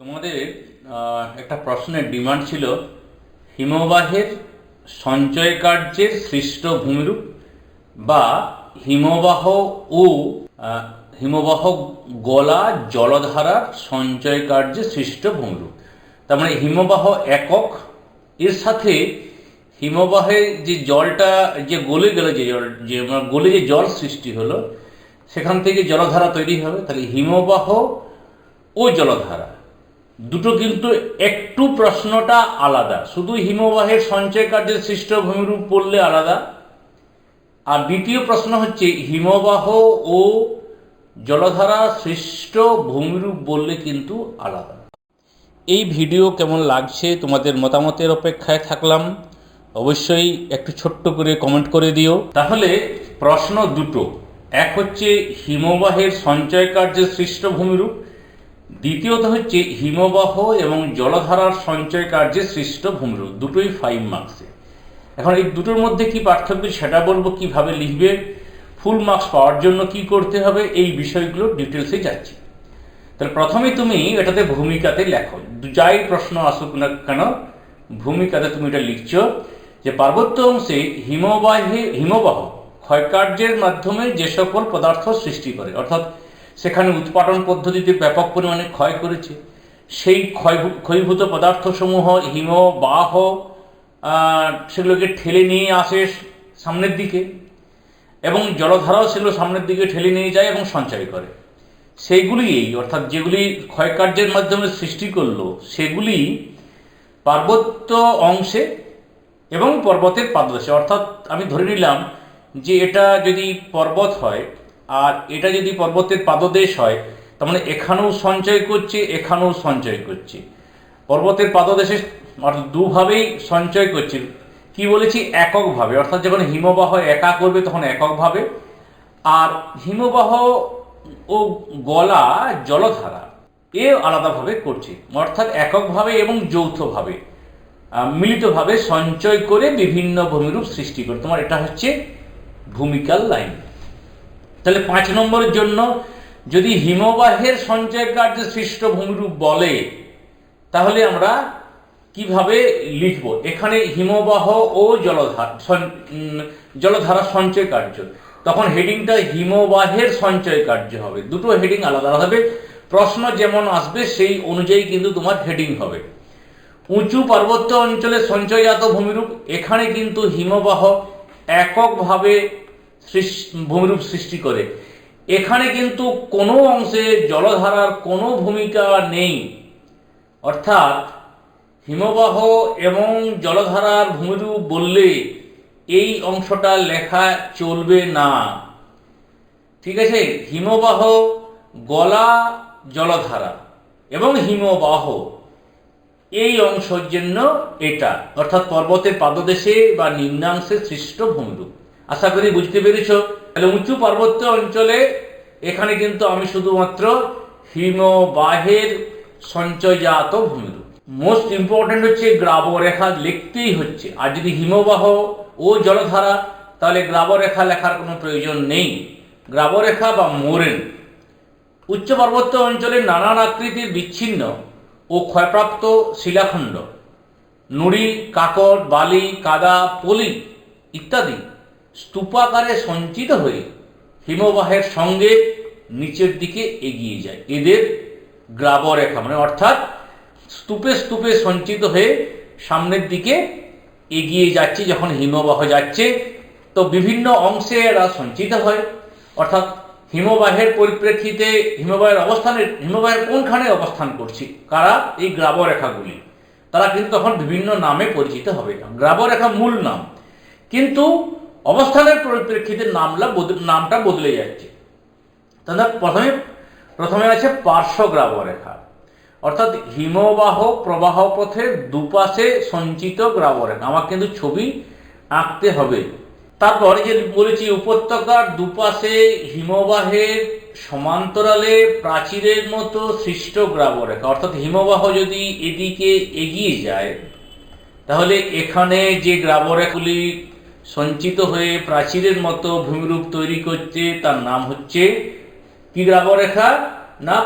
তোমাদের একটা প্রশ্নের ডিমান্ড ছিল, হিমবাহের সঞ্চয় কার্যের সৃষ্ট ভূমিরূপ বা হিমবাহ ও হিমবাহ গলা জলধারার সঞ্চয় কার্যে সৃষ্ট ভূমিরূপ। তার মানে হিমবাহ একক, এর সাথে হিমবাহে যে জলটা, যে গলে গেল, যে জল, যে মানে গলে যে জল সৃষ্টি হলো, সেখান থেকে জলধারা তৈরি হবে, তাহলে হিমবাহ ও জলধারা। দুটো কিন্তু একটু প্রশ্নটা আলাদা। শুধু হিমবাহের সঞ্চয় কার্যের সৃষ্ট ভূমিরূপ পড়লে আলাদা। আর দ্বিতীয় প্রশ্ন হচ্ছে, হিমবাহ ও জলধারা সৃষ্ট ভূমিরূপ বললে কিন্তু আলাদা। এই ভিডিও কেমন লাগছে, তোমাদের মতামতের অপেক্ষায় থাকলাম। অবশ্যই একটু ছোট্ট করে কমেন্ট করে দিও। তাহলে প্রশ্ন দুটো। এক হচ্ছে, হিমবাহের সঞ্চয় কার্যের সৃষ্ট ভূমিরূপ দ্বিতীয়ত হচ্ছে হিমবাহ এবং জলধারার সঞ্চয় কার্যে সৃষ্ট ভূমিরূপ, দুটোই ফাইভ মার্কসে এখন এই দুটোর মধ্যে কি পার্থক্য সেটা বলব কীভাবে লিখবে ফুল মার্কস পাওয়ার জন্য কি করতে হবে, এই বিষয়গুলো ডিটেলসে যাচ্ছি। তাহলে প্রথমে তুমি এটাতে ভূমিকাতে লেখো। যাই প্রশ্ন আসুক না কেন, ভূমিকাতে তুমি এটা লিখছো যে পার্বত্য অংশে হিমবাহে, হিমবাহ ক্ষয়কার্যের মাধ্যমে যে সকল পদার্থ সৃষ্টি করে, অর্থাৎ সেখানে উৎপাদন পদ্ধতিতে ব্যাপক পরিমাণে ক্ষয় করেছে। সেই ক্ষয় ক্ষয়ীভূত পদার্থসমূহ হিমবাহ আহ, সেগুলোকে ঠেলে নিয়ে আসে সামনের দিকে এবং জলধারাও সেগুলো সামনের দিকে ঠেলে নিয়ে যায় এবং সঞ্চয় করে। সেইগুলি এই অর্থাৎ যেগুলি ক্ষয়কার্যের মাধ্যমে সৃষ্টি করল সেগুলি পার্বত্য অংশে এবং পর্বতের পাদদেশে। অর্থাৎ আমি ধরে নিলাম যে এটা যদি পর্বত হয় আর এটা যদি পর্বতের পাদদেশ হয়, তার মানে এখানেও সঞ্চয় করছে, এখানেও সঞ্চয় করছে। পর্বতের পাদদেশে অর্থাৎ দুভাবেই সঞ্চয় করছে। কি বলেছি? এককভাবে। অর্থাৎ যখন হিমবাহ একা করবে, তখন এককভাবে। আর হিমবাহ ও গলা জলধারা, এ আলাদাভাবে করছে। অর্থাৎ এককভাবে এবং যৌথভাবে মিলিতভাবে সঞ্চয় করে বিভিন্ন ভূমিরূপ সৃষ্টি করে। তোমার এটা হচ্ছে ভূমিকাল লাইন। তাহলে পাঁচ নম্বরের জন্য যদি হিমবাহের সঞ্চয় কার্যে সৃষ্ট ভূমিরূপ বলে, তাহলে আমরা কীভাবে লিখব? এখানে হিমবাহ ও জলধার জলধারা সঞ্চয় কার্য। তখন হেডিংটা হিমবাহের সঞ্চয় কার্য হবে। দুটো হেডিং আলাদা আলাদা হবে। প্রশ্ন যেমন আসবে, সেই অনুযায়ী কিন্তু তোমার হেডিং হবে। উঁচু পার্বত্য অঞ্চলে সঞ্চয়জাত ভূমিরূপ, এখানে কিন্তু হিমবাহ এককভাবে ভূমিরূপ সৃষ্টি করে। এখানে কিন্তু কোনো অংশে জলধারার কোনো ভূমিকা নেই। অর্থাৎ হিমবাহ এবং জলধারার ভূমিরূপ বললে এই অংশটা লেখা চলবে না। ঠিক আছে? হিমবাহ গলা, জলধারা এবং হিমবাহ এই অংশের জন্য এটা। অর্থাৎ পর্বতের পাদদেশে বা নিম্নাংশে সৃষ্ট ভূমিরূপ। আশা করি বুঝতে পেরেছ? তাহলে উঁচু পার্বত্য অঞ্চলে এখানে কিন্তু আমি শুধুমাত্র হিমবাহের সঞ্চয়জাত ভূমিরূপ। মোস্ট ইম্পর্টেন্ট হচ্ছে গ্রাবরেখা লিখতেই হচ্ছে। আর যদি হিমবাহ ও জলধারা, তাহলে গ্রাবরেখা লেখার কোনো প্রয়োজন নেই। গ্রাবরেখা বা মোরেন। উচ্চ পার্বত্য অঞ্চলে নানান আকৃতির বিচ্ছিন্ন ও ক্ষয়প্রাপ্ত শিলাখণ্ড। নুড়ি কাকর বালি, কাদা, পলি ইত্যাদি। স্তূপাকারে সঞ্চিত হয়ে হিমবাহের সঙ্গে নিচের দিকে এগিয়ে যায়। এদের গ্রাবরেখা মানে অর্থাৎ স্তূপে স্তূপে সঞ্চিত হয়ে সামনের দিকে এগিয়ে যাচ্ছে, যখন হিমবাহ যাচ্ছে, তো বিভিন্ন অংশে এরা সঞ্চিত হয়। অর্থাৎ হিমবাহের পরিপ্রেক্ষিতে হিমবাহের অবস্থানের হিমবাহের কোনখানে অবস্থান করছে? কারা? এই গ্রাবরেখাগুলি। তারা কিন্তু তখন বিভিন্ন নামে পরিচিত হবে। গ্রাবরেখা মূল নাম। কিন্তু অবস্থানের পরিপ্রেক্ষিতে নামলা নামটা বদলে যাচ্ছে। তাহলে প্রথমে প্রথমে আছে পার্শ্বগ্রাবরেখা অর্থাৎ হিমবাহ প্রবাহ পথের দুপাশে সঞ্চিত গ্রাবরেখা আমার কিন্তু ছবি আঁকতে হবে। তারপরে যে বলেছি, উপত্যকার দুপাশে হিমবাহের সমান্তরালে প্রাচীরের মতো সৃষ্ট গ্রাবরেখা অর্থাৎ হিমবাহ যদি এদিকে এগিয়ে যায়, তাহলে এখানে যে গ্রাবরেখাগুলি সঞ্চিত হয়ে প্রাচীরের মতো ভূমিরূপ তৈরি করছে তার নাম হচ্ছে কি গ্রাবরেখা না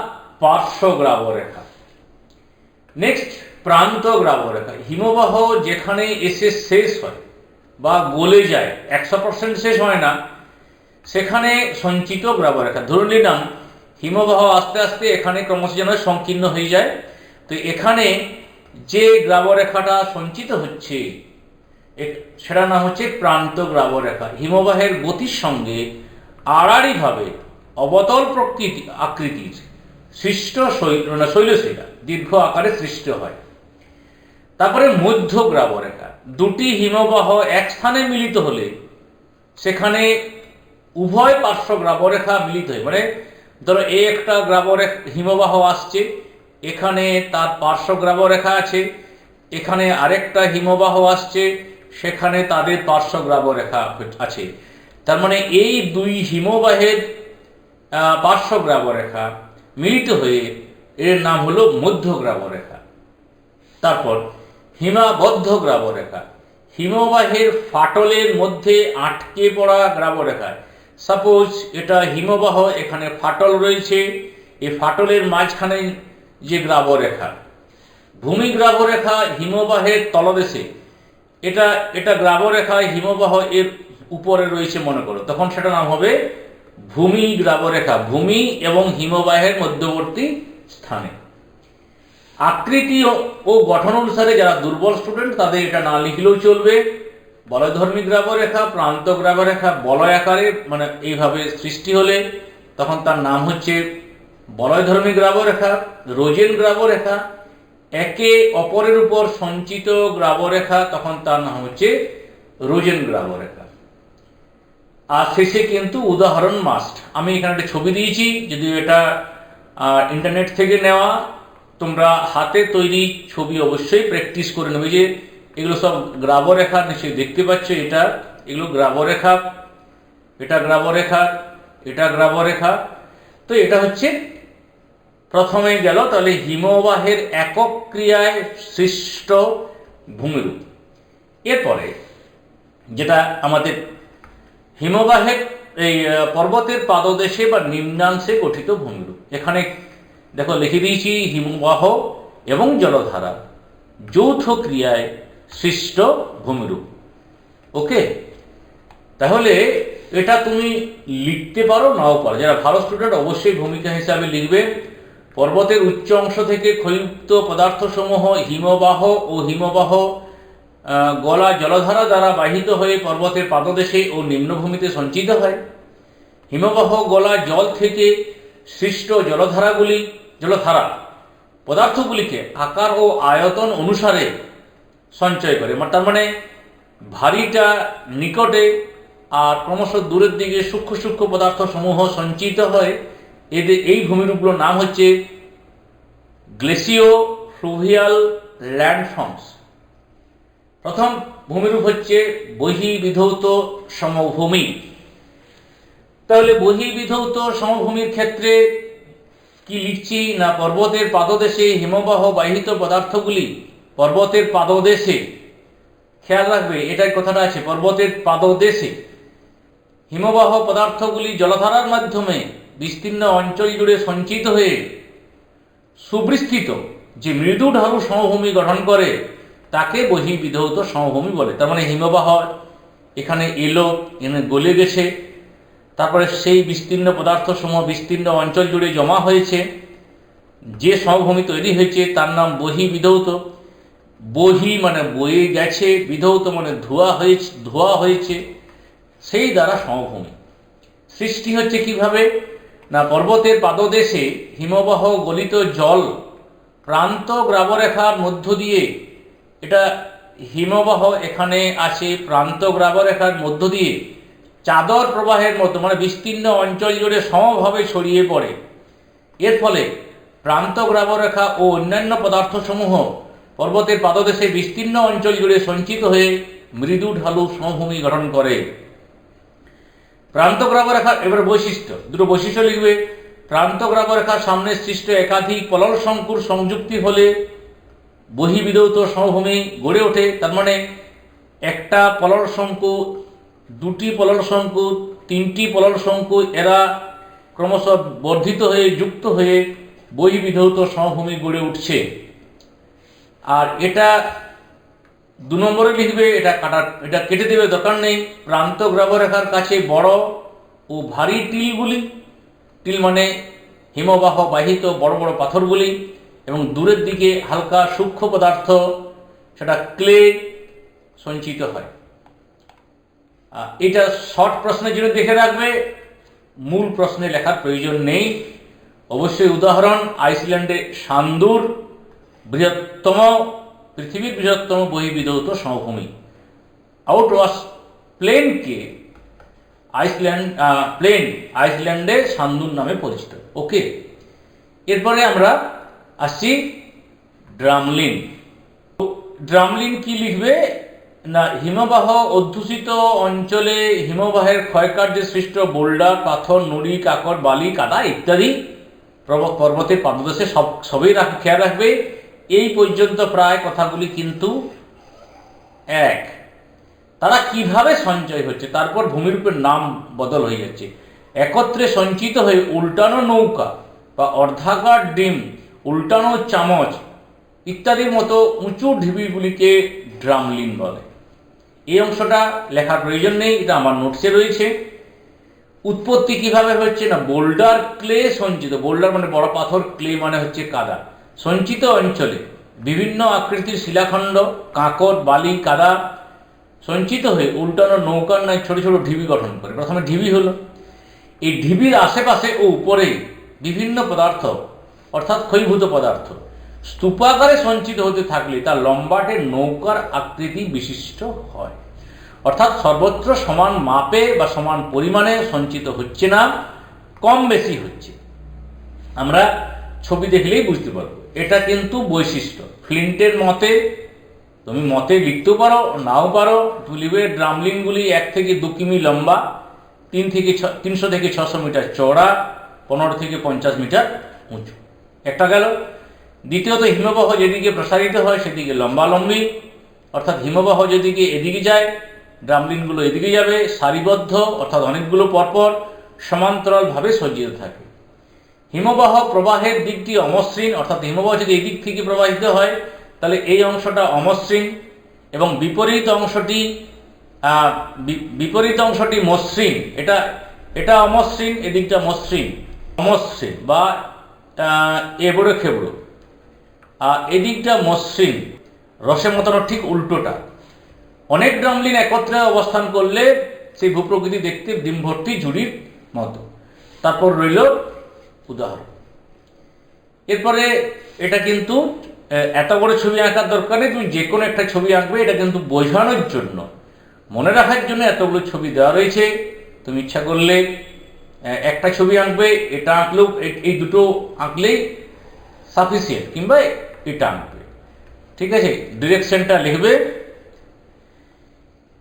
পার্শ্ব গ্রাবরেখা? নেক্সট প্রান্ত গ্রাবরেখা। হিমবাহ যেখানে এসে শেষ হয় বা গলে যায়, একশো পার্সেন্ট শেষ হয় না, সেখানে সঞ্চিত গ্রাবরেখা। ধরে নিলাম, হিমবাহ আস্তে আস্তে এখানে ক্রমশ যেন সংকীর্ণ হয়ে যায়। তো এখানে যে গ্রাবরেখাটা সঞ্চিত হচ্ছে সেটা নাম হচ্ছে প্রান্ত গ্রাবরেখা হিমবাহের গতির সঙ্গে আড়াআড়িভাবে অবতল প্রকৃতি আকৃতির সৃষ্ট শৈলশিলা দীর্ঘ আকারে সৃষ্ট হয়। তারপরে মধ্য গ্রাবরেখা দুটি হিমবাহ এক স্থানে মিলিত হলে সেখানে উভয় পার্শ্ব গ্রাবরেখা মিলিত হয়। মানে ধরো এই একটা গ্রাবরেখ হিমবাহ আসছে, এখানে তার পার্শ্ব গ্রাবরেখা আছে, এখানে আরেকটা হিমবাহ আসছে সেখানে তাদের পার্শ্ব গ্রাবরেখা আছে। তার মানে এই দুই হিমবাহের আহ, পার্শ্ব গ্রাবরেখা মিলিত হয়ে এর নাম হলো মধ্য গ্রাবরেখা তারপর হিমাবদ্ধ গ্রাবরেখা হিমবাহের ফাটলের মধ্যে আটকে পড়া গ্রাবরেখা সাপোজ এটা হিমবাহ এখানে ফাটল রয়েছে এই ফাটলের মাঝখানে যে গ্রাবরেখা ভূমি গ্রাবরেখা হিমবাহের তলদেশে। এটা এটা গ্রাবরেখা, হিমবাহ এর উপরে রয়েছে মনে করো। তখন সেটা নাম হবে ভূমি গ্রাবরেখা, ভূমি এবং হিমবাহের মধ্যবর্তী স্থানে। আকৃতি ও- ও গঠন অনুসারে যারা দুর্বল স্টুডেন্ট তাদের এটা না লিখলেও চলবে। বলয়ধর্মী গ্রাবরেখা, প্রান্ত গ্রাবরেখা, বলয় আকারে মানে এইভাবে সৃষ্টি হলে তখন তার নাম হচ্ছে বলয়ধর্মী গ্রাবরেখা, রোজেন গ্রাবরেখা একে অপরের উপর সঞ্চিত গ্রাবরেখা, তখন তার নাম হচ্ছে রোজেন গ্রাবরেখা। আর শেষে কিন্তু উদাহরণ মাস্ট। আমি এখানে একটা ছবি দিয়েছি, যদিও এটা ইন্টারনেট থেকে নেওয়া। তোমরা হাতে তৈরি ছবি অবশ্যই প্র্যাকটিস করে নেবে যে এগুলো সব গ্রাবরেখা নিশ্চয়ই দেখতে পাচ্ছ, এটা এগুলো গ্রাবরেখা, এটা গ্রাবরেখা এটা গ্রাবরেখা। তো এটা হচ্ছে প্রথমে গেল, তাহলে হিমবাহের একক ক্রিয়ায় সৃষ্ট ভূমিরূপ। এরপরে যেটা আমাদের হিমবাহের এই পর্বতের পাদদেশে বা নিম্নাংশে গঠিত ভূমিরূপ। এখানে দেখো, লিখে দিয়েছি, হিমবাহ এবং জলধারা যৌথ ক্রিয়ায় সৃষ্ট ভূমিরূপ। ওকে? তাহলে এটা তুমি লিখতে পারো, নাও পারো। যারা ভালো স্টুডেন্ট অবশ্যই ভূমিকা হিসাবে লিখবে। পর্বতের উচ্চ অংশ থেকে ক্ষয়ুক্ত পদার্থসমূহ হিমবাহ ও হিমবাহ গলা জলধারা দ্বারা বাহিত হয়ে পর্বতের পাদদেশে ও নিম্নভূমিতে সঞ্চিত হয়। হিমবাহ, গলা, জল থেকে সৃষ্ট জলধারাগুলি, জলধারা পদার্থগুলিকে আকার ও আয়তন অনুসারে সঞ্চয় করে। মা- তার মানে ভারীটা নিকটে আর ক্রমশ দূরের দিকে সূক্ষ্ম সূক্ষ্ম পদার্থ সমূহ সঞ্চিত হয়। এদের এই ভূমিরূপগুলোর নাম হচ্ছে গ্লেসিও ফ্লুভিয়াল ল্যান্ডফর্মস। প্রথম ভূমিরূপ হচ্ছে বহিবিধৌত সমভূমি। তাহলে বহিবিধৌত সমভূমির ক্ষেত্রে কি লিখছি না পর্বতের পাদদেশে হিমবাহ বাহিত পদার্থগুলি পর্বতের পাদদেশে? খেয়াল রাখবে, এটাই কথাটা আছে, পর্বতের পাদদেশে। হিমবাহ পদার্থগুলি জলধারার মাধ্যমে বিস্তীর্ণ অঞ্চল জুড়ে সঞ্চিত হয়ে সুবিস্তৃত যে মৃদু ঢালু সমভূমি গঠন করে, তাকে বহিবিধৌত সমভূমি বলে। তার মানে হিমবাহ, এখানে এলো এনে গলে গেছে, তারপরে সেই বিস্তীর্ণ পদার্থ সমূহ বিস্তীর্ণ অঞ্চল জুড়ে জমা হয়েছে। যে সমভূমি তৈরি হয়েছে, তার নাম বহি বিধৌত বহি মানে বয়ে গেছে, বিধৌত মানে ধোয়া হয়েছে ধোয়া হয়েছে, সেই দ্বারা সমভূমি। সৃষ্টি হচ্ছে কীভাবে? না পর্বতের পাদদেশে হিমবাহ গলিত জল প্রান্ত গ্রাবরেখার মধ্য দিয়ে, এটা হিমবাহ এখানে আসে প্রান্ত গ্রাবরেখার মধ্য দিয়ে, চাদর প্রবাহের মতো মানে বিস্তীর্ণ অঞ্চল জুড়ে সমভাবে ছড়িয়ে পড়ে। এর ফলে প্রান্ত গ্রাবরেখা ও অন্যান্য পদার্থসমূহ পর্বতের পাদদেশে বিস্তীর্ণ অঞ্চল জুড়ে সঞ্চিত হয়ে মৃদু ঢালু সমভূমি গঠন করে। প্রান্ত গ্রাবরেখা এবার বৈশিষ্ট্য। দুটো বৈশিষ্ট্য লিখবে। প্রান্ত গ্রাবরেখার সামনে সৃষ্ট একাধিক পলল শঙ্কুর সংযুক্তি হলে বহিবিধৌত সমভূমি গড়ে ওঠে। তার মানে একটা পলল শঙ্কু, দুটি পলল শঙ্কু, তিনটি পলল শঙ্কু, এরা ক্রমশ বর্ধিত হয়ে, যুক্ত হয়ে বহিবিধৌত সমভূমি গড়ে উঠছে। আর এটা দু নম্বরে লিখবে, এটা কাটা, এটা কেটে দেবে, দরকার নেই। প্রান্ত গ্রাবরেখার কাছে বড় ও ভারী টিলগুলি। টিল মানে হিমবাহ বাহিত বড় বড় পাথরগুলি এবং দূরের দিকে হালকা সূক্ষ্ম পদার্থ, সেটা ক্লে সঞ্চিত হয়। এটা শর্ট প্রশ্নের জন্য দেখে রাখবে, মূল প্রশ্নে লেখার প্রয়োজন নেই। অবশ্যই উদাহরণ, আইসল্যান্ডে সান্দুর, বৃহত্তম পৃথিবীর বৃহত্তম বহিবিধৌত সমভূমি। আউট ওয়াশ প্লেনকে আইসল্যান্ড প্লেন আইসল্যান্ডে সান্দুর নামে পরিচিত। ওকে, এরপরে আমরা আসছি ড্রামলিন। ড্রামলিন কি লিখবে? না, হিমবাহ অধ্যুষিত অঞ্চলে হিমবাহের ক্ষয়কার্যে সৃষ্ট বোল্ডার পাথর, নুড়ি কাকর বালি, কাদা ইত্যাদি পর্বতের পাদদেশে সব, সবই রাখ, খেয়াল রাখবে। এই পর্যন্ত প্রায় কথাগুলি কিন্তু এক। তারা কীভাবে সঞ্চয় হচ্ছে? তারপর ভূমিরূপের নাম বদল হয়ে যাচ্ছে। একত্রে সঞ্চিত হয়ে উল্টানো নৌকা বা অর্ধাকার ডিম, উল্টানো চামচ ইত্যাদির মতো উঁচু ঢিবিগুলিকে ড্রামলিন বলে। এই অংশটা লেখার প্রয়োজন নেই, এটা আমার নোটসে রয়েছে। উৎপত্তি কীভাবে হচ্ছে না? বোল্ডার ক্লে সঞ্চিত। বোল্ডার মানে বড় পাথর, ক্লে মানে হচ্ছে কাদা। সঞ্চিত অঞ্চলে বিভিন্ন আকৃতির শিলাখণ্ড, কাঁকর, বালি, কাদা সঞ্চিত হয়ে উল্টানো নৌকার নয় ছোট ছোট ঢিবি গঠন করে। প্রথমে ঢিবি হলো। এই ঢিবির আশেপাশে ও উপরে বিভিন্ন পদার্থ, অর্থাৎ ক্ষয়ীভূত পদার্থ, স্তূপাকারে সঞ্চিত হতে থাকলে তা লম্বাটে নৌকার আকৃতি বিশিষ্ট হয়। অর্থাৎ সর্বত্র সমান মাপে বা সমান পরিমাণে সঞ্চিত হচ্ছে না, কম বেশি হচ্ছে। আমরা ছবি দেখলেই বুঝতে পারব। এটা কিন্তু বৈশিষ্ট্য। ফ্লিন্টের মতে তুমি মতে লিখতেও পারো, নাও পারো। তুলিবে ড্রামলিনগুলি এক থেকে দু কিমি লম্বা, তিন থেকে ছ তিনশো থেকে ছশো মিটার চওড়া, পনেরো থেকে পঞ্চাশ মিটার উঁচু। একটা গেল। দ্বিতীয়ত, হিমবাহ যেদিকে প্রসারিত হয় সেদিকে লম্বালম্বি, অর্থাৎ হিমবাহ যেদিকে এদিকে যায়, ড্রামলিনগুলো এদিকে যাবে, সারিবদ্ধ, অর্থাৎ অনেকগুলো পরপর সমান্তরালভাবে সজ্জিত থাকে। হিমবাহ প্রবাহের দিকটি অমসৃণ, অর্থাৎ হিমবাহ যদি এই দিক থেকে প্রবাহিত হয়, তাহলে এই অংশটা অমসৃণ এবং বিপরীত অংশটি বিপরীত অংশটি মসৃণ। এটা এটা অমসৃণ এদিকটা মসৃণ, অমসৃণ বা এবড়ো খেবড়ো আর এদিকটা মসৃণ রসে মতানোর ঠিক উল্টোটা। অনেক ড্রামলিন একত্রে অবস্থান করলে সেই ভূপ্রকৃতি দেখতে ডিম ভর্তি ঝুড়ির মতো। তারপর রইল উদাহরণ। এরপরে এটা কিন্তু এত বড় ছবি আঁকার দরকার নেই, তুমি যে কোনো একটা ছবি আঁকবে, এটা কিন্তু বোঝানোর জন্য। মনে রাখার জন্য এতগুলো ছবি দেওয়া রয়েছে। তুমি ইচ্ছা করলে একটা ছবি আঁকবে, এটা আঁকলেও এই দুটো আঁকলেই সাফিসিয়েন্ট কিংবা এটা আঁকবে। ঠিক আছে? ডিরেকশনটা লিখবে।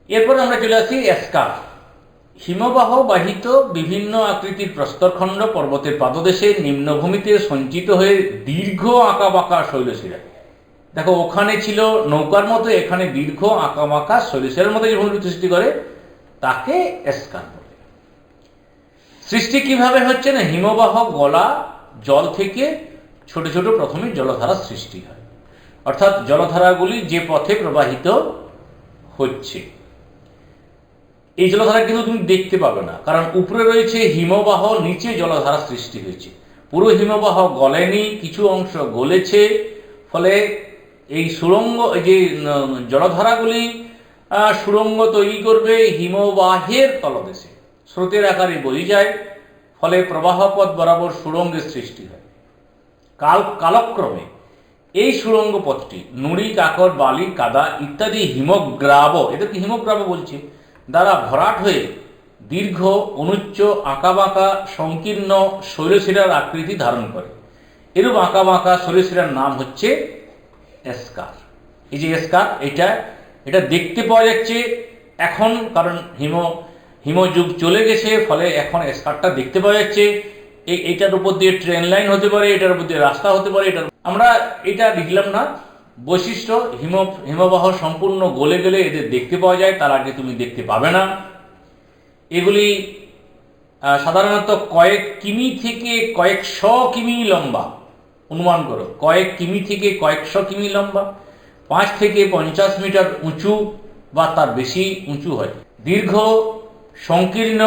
এরপর আমরা চলে আসি এসকার হিমবাহ বাহিত বিভিন্ন আকৃতির প্রস্তরখণ্ড পর্বতের পাদদেশে নিম্নভূমিতে সঞ্চিত হয়ে দীর্ঘ আঁকা বাঁকা শৈলশিরা দেখো, ওখানে ছিল নৌকার মতো, এখানে দীর্ঘ আঁকা বাঁকা শৈলশিরার মতো যে ভূমি সৃষ্টি করে, তাকে এসকার বলে। সৃষ্টি কীভাবে হচ্ছে না? হিমবাহ গলা, জল থেকে ছোট ছোট প্রথমে জলধারা সৃষ্টি হয়। অর্থাৎ জলধারাগুলি যে পথে প্রবাহিত হচ্ছে। এই জলধারা কিন্তু তুমি দেখতে পাবে না। কারণ উপরে রয়েছে হিমবাহ নিচে জলধারা সৃষ্টি হয়েছে। পুরো হিমবাহ গলেনি কিছু অংশ গলেছে। ফলে এই সুড়ঙ্গ এই যে জলধারাগুলি আহ, সুড়ঙ্গ তৈরি করবে হিমবাহের তলদেশে। স্রোতের আকারে বয়ে যায় ফলে প্রবাহপথ বরাবর সুড়ঙ্গের সৃষ্টি হয়। কাল কালক্রমে এই সুড়ঙ্গ পথটি নুড়ি কাকর বালি কাদা ইত্যাদি হিমগ্রাব এদেরকে হিমগ্রাব বলছে দ্বারা ভরাট হয়ে দীর্ঘ, অনুচ্চ, আঁকাবাঁকা, সংকীর্ণ শৈলশিরার আকৃতি ধারণ করে। এরূপ আঁকাবাঁকা শৈলশিরার নাম হচ্ছে এসকার। এই যে এসকার, এটা এটা দেখতে পাওয়া যাচ্ছে এখন, কারণ হিম হিমযুগ চলে গেছে, ফলে এখন এসকারটা দেখতে পাওয়া যাচ্ছে। এটার উপর দিয়ে ট্রেন লাইন হতে পারে, এটার উপর দিয়ে রাস্তা হতে পারে, এটার আমরা এটা লিখলাম না। বৈশিষ্ট্য হিম হিমবাহ সম্পূর্ণ গলে গেলে এদের দেখতে পাওয়া যায়, তার আগে তুমি দেখতে পাবে না। এগুলি সাধারণত কয়েক কিমি থেকে কয়েকশো কিমি লম্বা। অনুমান করো, কয়েক কিমি থেকে কয়েকশো কিমি লম্বা। পাঁচ থেকে পঞ্চাশ মিটার উঁচু বা তার বেশি উঁচু হয়। দীর্ঘ, সংকীর্ণ,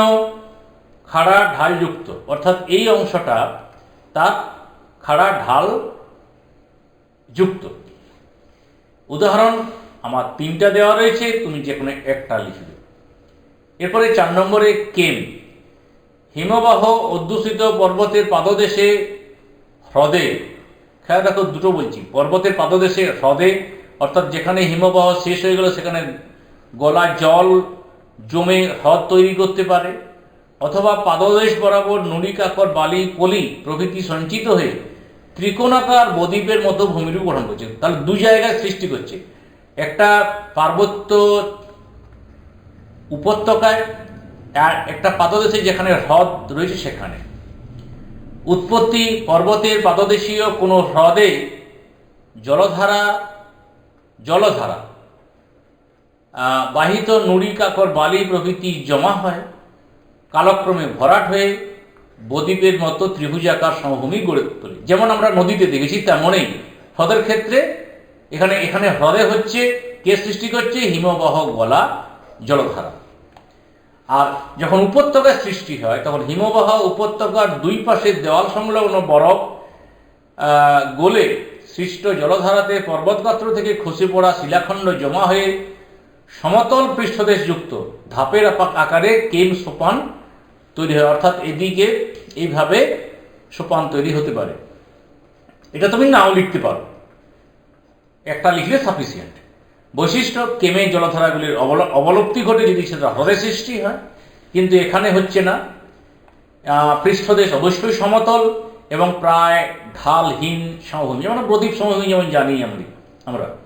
খাড়া ঢালযুক্ত, অর্থাৎ এই অংশটা তার খাড়া ঢাল যুক্ত উদাহরণ, আমার তিনটা দেওয়া রয়েছে, তুমি যে কোনো একটা লিখবে এরপরে চার নম্বরে কেম। হিমবাহ অধ্যুষিত পর্বতের পাদদেশে হ্রদে, খেয়াল রাখো দুটো বলছি, পর্বতের পাদদেশে হ্রদে, অর্থাৎ যেখানে হিমবাহ শেষ হয়ে গেল, সেখানে গলা জল জমে হ্রদ তৈরি করতে পারে, অথবা পাদদেশ বরাবর নুড়ি কাকর বালি, পলি প্রভৃতি সঞ্চিত হয়ে ত্রিকোণাকার বদ্বীপের মতো ভূমিরূপ গঠন করছে। তাহলে দু জায়গায় সৃষ্টি করছে। একটা পার্বত্য উপত্যকায় আর একটা পাদদেশে যেখানে হ্রদ রয়েছে সেখানে। উৎপত্তি পর্বতের পাদদেশীয় কোনো হ্রদে জলধারা জলধারা বাহিত নুড়ি কাকর বালি প্রভৃতি জমা হয়। কালক্রমে ভরাট হয়ে বদ্বীপের মতো ত্রিভুজাকার সমভূমি গড়ে তোলে। যেমন আমরা নদীতে দেখেছি, তেমনই হ্রদের ক্ষেত্রে এখানে এখানে হ্রদে হচ্ছে কে সৃষ্টি করছে? হিমবাহ গলা জলধারা। আর যখন উপত্যকার সৃষ্টি হয়, তখন হিমবাহ উপত্যকার দুই পাশের দেওয়াল সংলগ্ন বরফ গলে সৃষ্ট জলধারাতে পর্বতগাত্র থেকে খসে পড়া শিলাখণ্ড জমা হয়ে সমতল পৃষ্ঠদেশ যুক্ত। ধাপের আকারে কেম সোপান তৈরি হয়, অর্থাৎ এদিকে এইভাবে সোপান তৈরি হতে পারে। এটা তুমি নাও লিখতে পারো। একটা লিখলে সাফিসিয়েন্ট বৈশিষ্ট্য, কেমে জলধারাগুলির অবল- অবলুপ্তি ঘটে যদি সেটা হ্রদের সৃষ্টি হয়, কিন্তু এখানে হচ্ছে না। পৃষ্ঠদেশ অবশ্যই সমতল এবং প্রায় ঢালহীন সমভূমি, যেমন প্রদীপ সমভূমি যেমন জানি আমরা আমরা।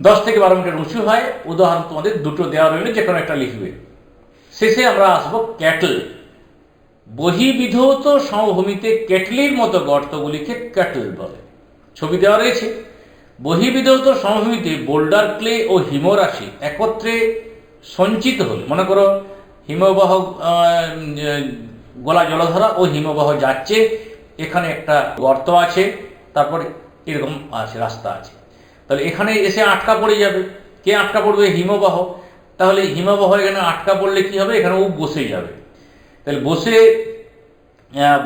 দশ থেকে বারো মিটার উঁচু হয়। উদাহরণ তোমাদের দুটো দেওয়া রইলে যে কোনো একটা লিখবে। শেষে আমরা আসব ক্যাটল। বহিবিধৌত সমভূমিতে ক্যাটলির মতো গর্তগুলিকে ক্যাটল বলে। ছবি দেওয়া রয়েছে। বহিবিধৌত সমভূমিতে বোল্ডার ক্লে ও হিমরাশি একত্রে সঞ্চিত হলে। মনে করো, হিমবাহ গলা জলধারা ও হিমবাহ যাচ্ছে। এখানে একটা গর্ত আছে, তারপর এরকম আছে, রাস্তা আছে। তাহলে এখানে এসে আটকা পড়ে যাবে। কে আটকা পড়বে? হিমবাহ। তাহলে হিমবাহ এখানে আটকা পড়লে কি হবে? এখানে ও বসে যাবে। তাহলে বসে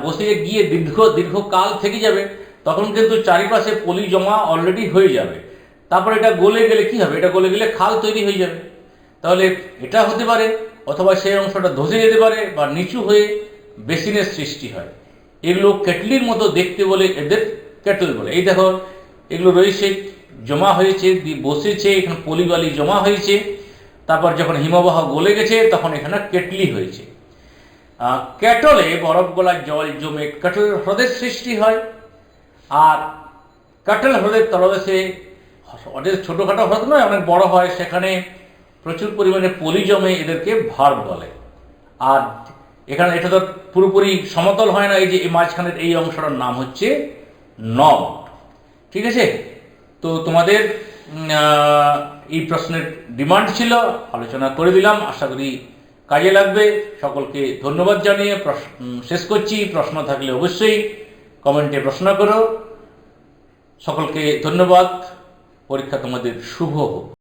বসে গিয়ে দীর্ঘ, দীর্ঘকাল থেকে যাবে, তখন কিন্তু চারিপাশে পলি জমা অলরেডি হয়ে যাবে। তারপর এটা গলে গেলে কি হবে? এটা গলে গেলে খাল তৈরি হয়ে যাবে। তাহলে এটা হতে পারে, অথবা সেই অংশটা ধসে যেতে পারে বা নিচু হয়ে বেসিনের সৃষ্টি হয়। এগুলো কেটলির মতো দেখতে বলে এদের কেটল বলে। এই দেখো, এগুলো রয়েছে, জমা হয়েছে, বসেছে, এখানে পলিবালি জমা হয়েছে। তারপর যখন হিমবাহ গলে গেছে, তখন এখানে কেটলি হয়েছে। ক্যাটলে বরফ গলার জল জমে ক্যাটল হ্রদের সৃষ্টি হয়, আর ক্যাটল হ্রদের তলদেশে অনেক ছোটোখাটো হ্রদ নয়, অনেক বড় হয়, সেখানে প্রচুর পরিমাণে পলি জমে এদেরকে ভার বলে। আর এখানে এটা তো পুরোপুরি সমতল হয় না, এই যে মাঝখানের এই অংশটার নাম হচ্ছে নব। ঠিক আছে? তো তোমাদের এই প্রশ্নের ডিমান্ড ছিল, আলোচনা করে দিলাম, আশা করি কাজে লাগবে। সকলকে ধন্যবাদ জানিয়ে শেষ করছি। প্রশ্ন থাকলে অবশ্যই কমেন্টে প্রশ্ন করো। সকলকে ধন্যবাদ। পরীক্ষা তোমাদের শুভ হোক।